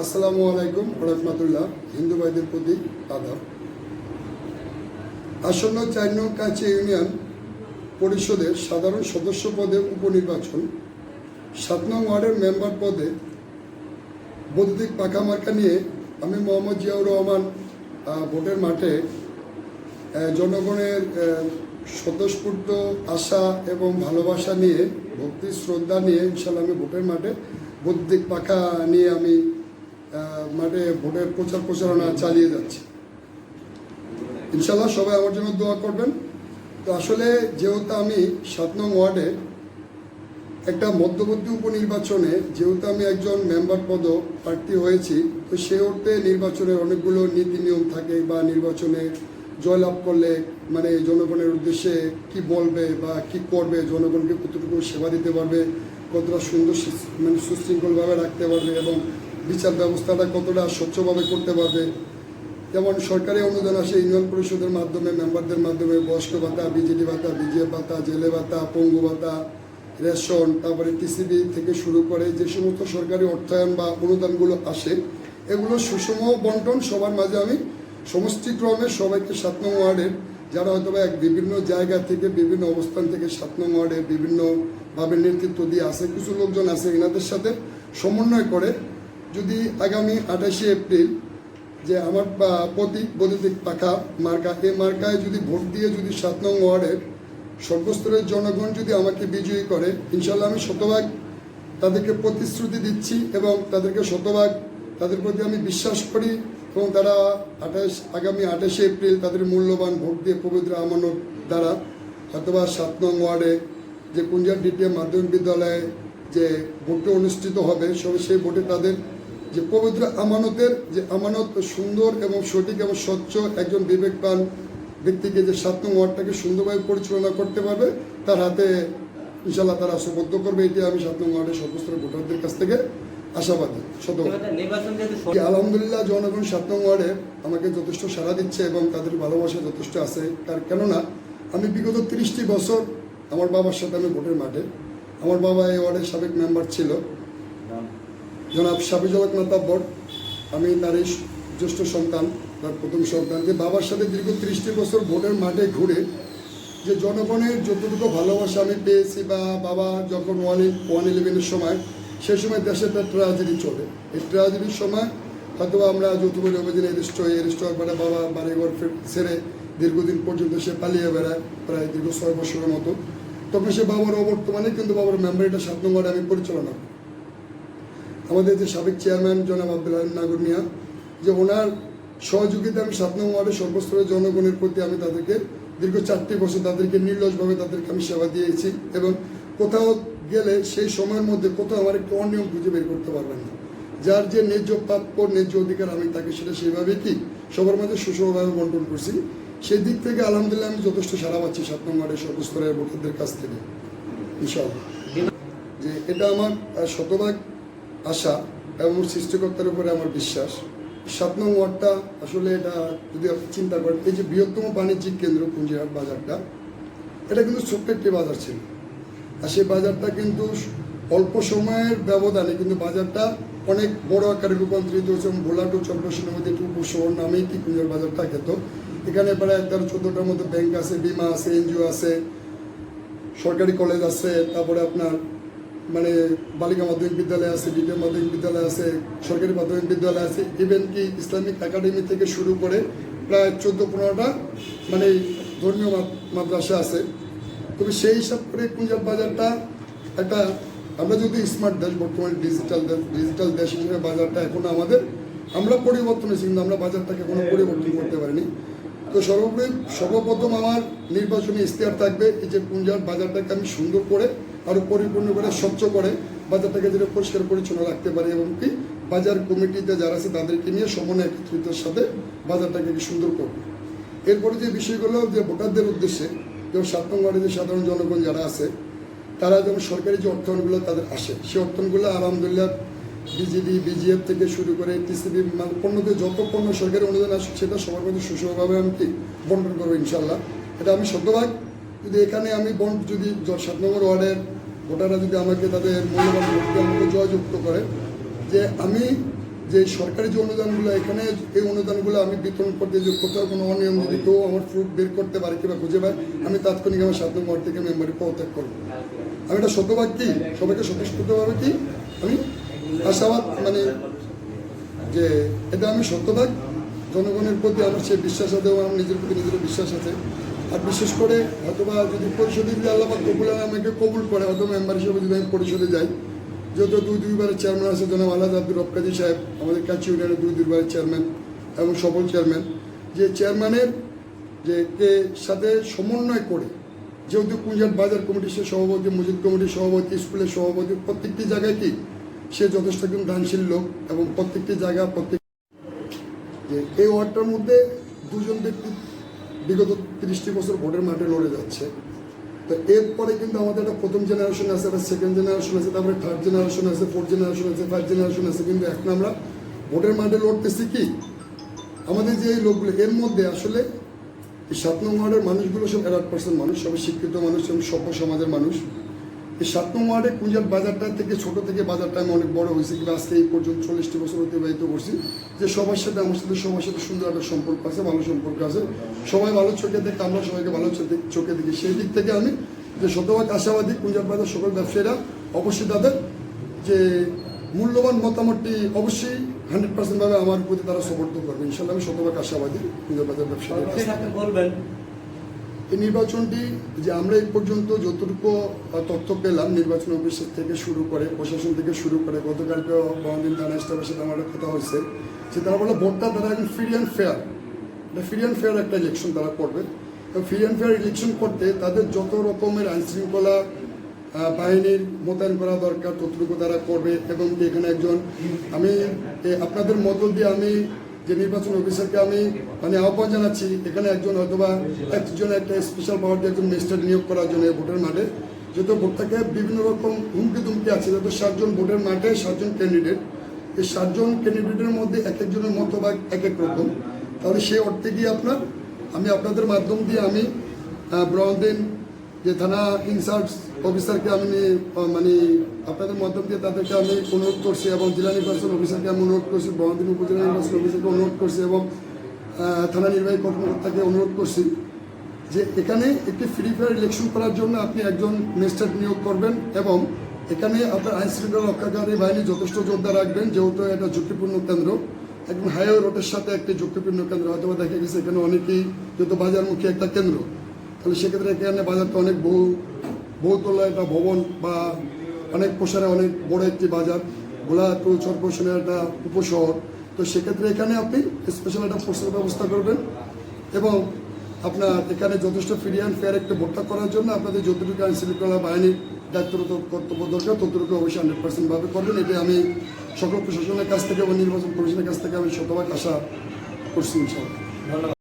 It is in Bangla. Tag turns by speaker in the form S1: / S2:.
S1: আসসালামু আলাইকুম রহমতুল্লাহ। হিন্দু ভাইদের প্রতি আদাব আসন্ন চার কাছে ইউনিয়ন পরিষদের সাধারণ সদস্য পদে উপনির্বাচন। সাত নং ওয়ার্ডের মেম্বার পদে বৈদ্যুতিক পাকা মার্কা নিয়ে আমি মোহাম্মদ জিয়াউর রহমান ভোটের মাঠে জনগণের স্বতঃস্ফূর্ত আশা এবং ভালোবাসা নিয়ে, ভক্তি, শ্রদ্ধা নিয়ে ইনশাল্লাহ আমি ভোটের মাঠে বৈদ্যুতিক পাখা নিয়ে আমি মাঠে ভোটের প্রচার প্রচারণা চালিয়ে যাচ্ছি। ইনশাল্লাহ সবাই আমার জন্য দোয়া করবেন। তো আসলে যেহেতু আমি সাত নং ওয়ার্ডে একটা মধ্যবর্তী উপনির্বাচনে যেহেতু আমি একজন মেম্বার পদ প্রার্থী হয়েছি, তো সে অর্থে নির্বাচনের অনেকগুলো নীতি নিয়ম থাকে বা নির্বাচনে জয়লাভ করলে মানে জনগণের উদ্দেশ্যে কি বলবে বা কি করবে, জনগণকে কতটুকু সেবা দিতে পারবে কতটা সুন্দর মানে সুশৃঙ্খলভাবে রাখতে পারবে এবং বিচার ব্যবস্থাটা কতটা স্বচ্ছভাবে করতে পারবে। যেমন সরকারি অনুদান আসে ইউনিয়ন পরিষদের মাধ্যমে, মেম্বারদের মাধ্যমে, বয়স্ক ভাতা, বিজেডি ভাতা বিজেএফ ভাতা, জেলে ভাতা, পঙ্গু ভাতা, রেশন, তারপরে টিসিবি থেকে শুরু করে যে সমস্ত সরকারি অর্থায়ন বা অনুদানগুলো আসে, এগুলো সুষম বন্টন সবার মাঝে আমি সমষ্টিক্রমে সবাইকে সাত নং ওয়ার্ডের, যারা হয়তো এক বিভিন্ন জায়গা থেকে বিভিন্ন অবস্থান থেকে সাত নং ওয়ার্ডে বিভিন্নভাবে নেতৃত্ব দিয়ে আসে কিছু লোকজন আছে এনাদের সাথে সমন্বয় করে যদি আগামী আঠাশে এপ্রিল যে আমার প্রতীক বৈদ্যুতিক পাখা মার্কা এই মার্কায় যদি ভোট দিয়ে যদি সাত নং ওয়ার্ডের সর্বস্তরের জনগণ যদি আমাকে বিজয়ী করে ইনশাল্লাহ আমি শতভাগ তাদেরকে প্রতিশ্রুতি দিচ্ছি এবং তাদেরকে শতভাগ তাদের প্রতি আমি বিশ্বাস করি এবং তারা আঠাশ, আগামী আঠাশে এপ্রিল তাদের মূল্যবান ভোট দিয়ে পবিত্র আমানত দ্বারা অথবা সাত নং ওয়ার্ডে যে কুঞ্জার ডিটিএম মাধ্যমিক বিদ্যালয়ে যে ভোটটা অনুষ্ঠিত হবে সবে সেই ভোটে তাদের যে পবিত্র আমানতের যে আমানত সুন্দর এবং সঠিক এবং স্বচ্ছ একজন বিবেকবান ব্যক্তিকে যে সাত নং ওয়ার্ডটাকে সুন্দরভাবে পরিচালনা করতে পারবে তার হাতে ইনশাল্লাহ তারা সুবদ্ধ করবে। এটি আমি সাত নং ওয়ার্ডের সর্বস্তর ভোটারদের কাছ থেকে আশাবাদী শত
S2: নির্বাচন যেহেতু
S1: যে আলহামদুলিল্লাহ জনগণ সাত নং ওয়ার্ডে আমাকে যথেষ্ট সাড়া দিচ্ছে এবং তাদের ভালোবাসা যথেষ্ট আছে। তার কেননা আমি বিগত তিরিশটি বছর আমার বাবার সাথে আমি ভোটের মাঠে। আমার বাবা এই ওয়ার্ডের সাবেক মেম্বার ছিল। জনাব সাবিজলক নাতাব্বর আমি তার এই জ্যেষ্ঠ সন্তান তার প্রথম সন্তান। যে বাবার সাথে দীর্ঘ ত্রিশটি বছর ভোটের মাঠে ঘুরে যে জনগণের যতটুকু ভালোবাসা আমি পেয়েছি বা বাবা যখন ওয়ান ওয়ান ইলেভেনের সময় সে সময় দেশে একটা ট্রাজেডি চলে। এই ট্রাজেডির সময় হয়তো আমরা যৌথবাড়ি অভিযানে এরিস্ট হয়ে এরিস্ট হওয়ার পরে বাবা বাড়িঘর ফের- ছেড়ে দীর্ঘদিন পর্যন্ত সে পালিয়ে বেড়ায়, প্রায় দীর্ঘ ছয় বছরের মতো। তখন সে বাবার অবর্তমানে কিন্তু বাবার মেম্বারিটা সাত নম্বরে আমি পরিচালনা আমাদের যে সাবেক চেয়ারম্যান জনাব আব্দুল আলিম নাগর মিয়া, যে ওনার সহযোগিতা আমি সাত নম্বর ওয়ার্ডের সর্বস্তরের জনগণের প্রতি আমি তাদেরকে দীর্ঘ চারটি বছর তাদেরকে নির্লসভাবে তাদেরকে আমি সেবা দিয়েছি এবং কোথাও গেলে সেই সময়ের মধ্যে কোথাও আমার একটু অনিয়ম খুঁজে বের করতে পারবেন না। যার যে ন্যায্য প্রাপ্য, ন্যায্য অধিকার আমি তাকে সেটা সেইভাবে কি সবার মাঝে সুষমভাবে বন্টন করছি সেই দিক থেকে আলহামদুলিল্লাহ আমি যথেষ্ট সারা পাচ্ছি সাত নম্বর ওয়ার্ডের সর্বস্তরের ভোটারদের কাছ থেকে, ইনশাআল্লাহ। যে এটা আমার শতভাগ আশা এবং সৃষ্টিকর্তার উপরে আমার বিশ্বাস। সাত নং ওয়ার্ডটা আসলে এটা যদি আপনি চিন্তা করেন, এই যে বৃহত্তম বাণিজ্যিক কেন্দ্র পুঞ্জিহাট বাজারটা, এটা কিন্তু ছোট্ট একটি বাজার ছিল। আর সেই বাজারটা কিন্তু অল্প সময়ের ব্যবধানে কিন্তু বাজারটা অনেক বড় আকারে রূপান্তরিত হয়েছে এবং ভোলাটু চন্দ্রসেনের মধ্যে একটি উপশহর নামেই কি কুঞ্জার বাজারটা খেত এখানে প্রায় তেরো চোদ্দোটার মতো ব্যাংক আছে, বিমা আছে, এনজিও আছে, সরকারি কলেজ আছে, তারপরে আপনার মানে বালিকা মাধ্যমিক বিদ্যালয় আছে দ্বিতীয় মাধ্যমিক বিদ্যালয় আছে, সরকারি মাধ্যমিক বিদ্যালয় আছে ইভেন কি ইসলামিক একাডেমি থেকে শুরু করে প্রায় চোদ্দ, পনেরোটা মানে ধর্মীয় মাদ্রাসা আছে। তবে সেই হিসাব করে কুঞ্জার বাজারটা একটা, আমরা যদি স্মার্ট দেশ, বর্তমানে ডিজিটাল দেশ ডিজিটাল দেশ হিসেবে বাজারটা এখনও আমাদের, আমরা পরিবর্তন হয়েছি কিন্তু আমরা বাজারটাকে কোনো পরিবর্তন করতে পারিনি। তো সর্বোপরি সর্বপ্রথম আমার নির্বাচনী ইশতেহার থাকবে, এই যে পুঞ্জার বাজারটাকে আমি সুন্দর করে আরও পরিপূর্ণ করে স্বচ্ছ করে বাজারটাকে যেটা পরিষ্কার পরিচ্ছন্ন রাখতে পারি এবং কি বাজার কমিটিতে যারা আছে তাদেরকে নিয়ে সমন্বয় একত্রিতের সাথে বাজারটাকে সুন্দর করব। এরপরে যে বিষয়গুলো যে ভোটারদের উদ্দেশ্যে, যেমন সাত নম্বরে যে সাধারণ জনগণ যারা আছে, তারা যেমন সরকারি যে অর্থায়নগুলো তাদের আসে, সেই অর্থায়নগুলো আলহামদুলিল্লাহ বিজেডি বিজিএফ থেকে শুরু করে টিসিবি মানে পণ্যদের যত পণ্য সরকারি অনুদান আসে সেটা সবার মধ্যে সুষমভাবে আমি কি বন্টন করব ইনশাল্লাহ এটা আমি শতভাগ যদি এখানে আমি বন্ড যদি সাত নম্বর ওয়ার্ডের ভোটাররা যদি আমাকে তাদের মূল্যবান ভোট দিয়ে আমাকে জয়যুক্ত করে যে আমি যে সরকারি যে অনুদানগুলো এখানে এই অনুদানগুলো আমি বিতরণ করতে যে কোথাও কোনো অনিয়ম যদি কেউ আমার প্রুফ বের করতে পারে কিংবা খুঁজে পায় আমি তাৎক্ষণিক আমার সাত নম্বর থেকে মেম্বারি পদত্যাগ করব। আমি এটা শতভাগ কি? সবাইকে স্বতঃস্ফূর্তভাবে কি? আমি আশাবাদ মানে যে এটা আমি শতভাগ জনগণের প্রতি আমার সেই বিশ্বাস আছে এবং আমার নিজের প্রতি নিজের বিশ্বাস আছে। আর বিশেষ করে হয়তোবা যদি পরিষদে যদি আল্লাহ কবুল আমাকে কবুল করে, হয়তো মেম্বার হিসেবে যদি আমি পরিষদে যাই। যেহেতু দুই দুইবারের চেয়ারম্যান আছে, জনাব আলাদ আব্দুর রফকাজি সাহেব, আমাদের কাছে ইউনিয়নের দুই দুইবারের চেয়ারম্যান এবং সফল চেয়ারম্যান। যে চেয়ারম্যানের যে কে সাথে সমন্বয় করে, যেহেতু কুঞ্জাট বাজার কমিটির সে সভাপতি, মসজিদ কমিটির সভাপতি, স্কুলের সভাপতি, প্রত্যেকটি জায়গায় কি সে যথেষ্ট একজন দানশীল লোক এবং প্রত্যেকটি জায়গা, প্রত্যেক এই ওয়ার্ডটার মধ্যে দুজন ব্যক্তি বিগত তিরিশটি বছর ভোটের মাঠে লড়ে যাচ্ছে। তো এরপরে কিন্তু আমাদের একটা প্রথম জেনারেশন আছে, একটা সেকেন্ড জেনারেশন আছে, তারপরে থার্ড জেনারেশন আছে ফোর্থ জেনারেশন আছে ফাইভ জেনারেশন আছে। কিন্তু এখন আমরা ভোটের মাঠে লড়তেছি কি? আমাদের যে লোকগুলো, এর মধ্যে আসলে সাত নম্বরের মানুষগুলো সব এরাট পার্সেন্ট মানুষ, সবাই শিক্ষিত মানুষ এবং সভ্য সমাজের মানুষ। এই সাত নম্বর ওয়ার্ডে কুঞ্জার বাজারটা থেকে ছোট থেকে বাজারটা আমি অনেক বড় হয়েছি কিন্তু আজকে এই পর্যন্ত চল্লিশটি বছর অতিবাহিত করছি। যে সবার সাথে, আমার সাথে, সবার সাথে সুন্দর একটা সম্পর্ক আছে, ভালো সম্পর্ক আছে। সবাই ভালো চোখে দেখে, আমরা সবাইকে ভালো চোখে- দেখি সেই দিক থেকে আমি যে শতভাগ আশাবাদী কুঞ্জার বাজার সকল ব্যবসায়ীরা, অবশ্যই তাদের যে মূল্যবান মতামতটি অবশ্যই হান্ড্রেড পার্সেন্টভাবে আমার প্রতি তারা সমর্থন করবে। ইনশাল্লাহ আমি শতভাগ আশাবাদী কুঞ্জার বাজার ব্যবসায়ী
S2: বলবেন
S1: এই নির্বাচনটি যে আমরা এই পর্যন্ত যতটুকু তথ্য পেলাম, নির্বাচন অফিস থেকে শুরু করে, প্রশাসন থেকে শুরু করে, গতকালকে বহদিন থানা স্টাফের সাথে আমার কথা হয়েছে যে তারা বলে ভোটটা তারা এখন ফ্রি অ্যান্ড ফেয়ার এটা ফ্রি অ্যান্ড ফেয়ার একটা ইলেকশন তারা করবে। ফ্রি অ্যান্ড ফেয়ার ইলেকশন করতে তাদের যত রকমের আইন শৃঙ্খলা বাহিনীর মোতায়েন করা দরকার, ততটুকু তারা করবে। এবং এখানে একজন, আমি আপনাদের মধ্য দিয়ে আমি যে নির্বাচন অফিসারকে আমি মানে আহ্বান জানাচ্ছি, এখানে একজন হয়তোবা একজন একটা স্পেশাল পাওয়ার দিয়ে একজন ম্যাজিস্ট্রেট নিয়োগ করার জন্য ভোটের মাঠে। যেহেতু ভোটটাকে বিভিন্ন রকম হুমকি দুমকি আছে যেহেতু সাতজন ভোটের মাঠে সাতজন ক্যান্ডিডেট এই সাতজন ক্যান্ডিডেটের মধ্যে এক একজনের মতবাদ এক এক রকম। তাহলে সেই অর্থে গিয়ে আপনার, আমি আপনাদের মাধ্যম দিয়ে আমি ব্রহদিন যে থানা ইনচার্জ অফিসারকে আমি মানে আপনাদের মাধ্যম দিয়ে তাদেরকে আমি অনুরোধ করছি এবং জেলা নির্বাচন অফিসারকে আমি অনুরোধ করছি বহদিন উপজেলা নির্বাচন অফিসারকে অনুরোধ করছি এবং থানা নির্বাহী কর্মকর্তাকে অনুরোধ করছি যে এখানে একটি ফ্রি ফায়ার ইলেকশন করার জন্য আপনি একজন ম্যাজিস্ট্রেট নিয়োগ করবেন এবং এখানে আপনার আইন শৃঙ্খলা রক্ষাকারী বাহিনী যথেষ্ট যোদ্ধা রাখবেন, যেহেতু এটা ঝুঁকিপূর্ণ কেন্দ্র। একদম হাইওয়ে রোডের সাথে একটি ঝুঁকিপূর্ণ কেন্দ্র হয়তো দেখা গেছে এখানে অনেকেই যেহেতু বাজারমুখী একটা কেন্দ্র। তাহলে সেক্ষেত্রে এখানে বাজারটা অনেক বহু, বহুতলা একটা ভবন বা অনেক প্রসারে অনেক বড় একটি বাজার গোলা টু চরপোষণের একটা উপশহর। তো সেক্ষেত্রে এখানে আপনি স্পেশাল একটা ফোর্সের ব্যবস্থা করবেন এবং আপনার এখানে যথেষ্ট ফ্রি অ্যান্ড ফেয়ার একটা ভোটটা করার জন্য আপনাদের যতটুকু আইন শৃঙ্খলা বাহিনীর দায়িত্বরত কর্তব্য দরকার, ততটুকু অবশ্যই হান্ড্রেড পার্সেন্ট ভাবে করবেন। এটি আমি সকল প্রশাসনের কাছ থেকে এবং নির্বাচন কমিশনের কাছ থেকে আমি শতভাগ আশা করছি ইনশাল্লাহ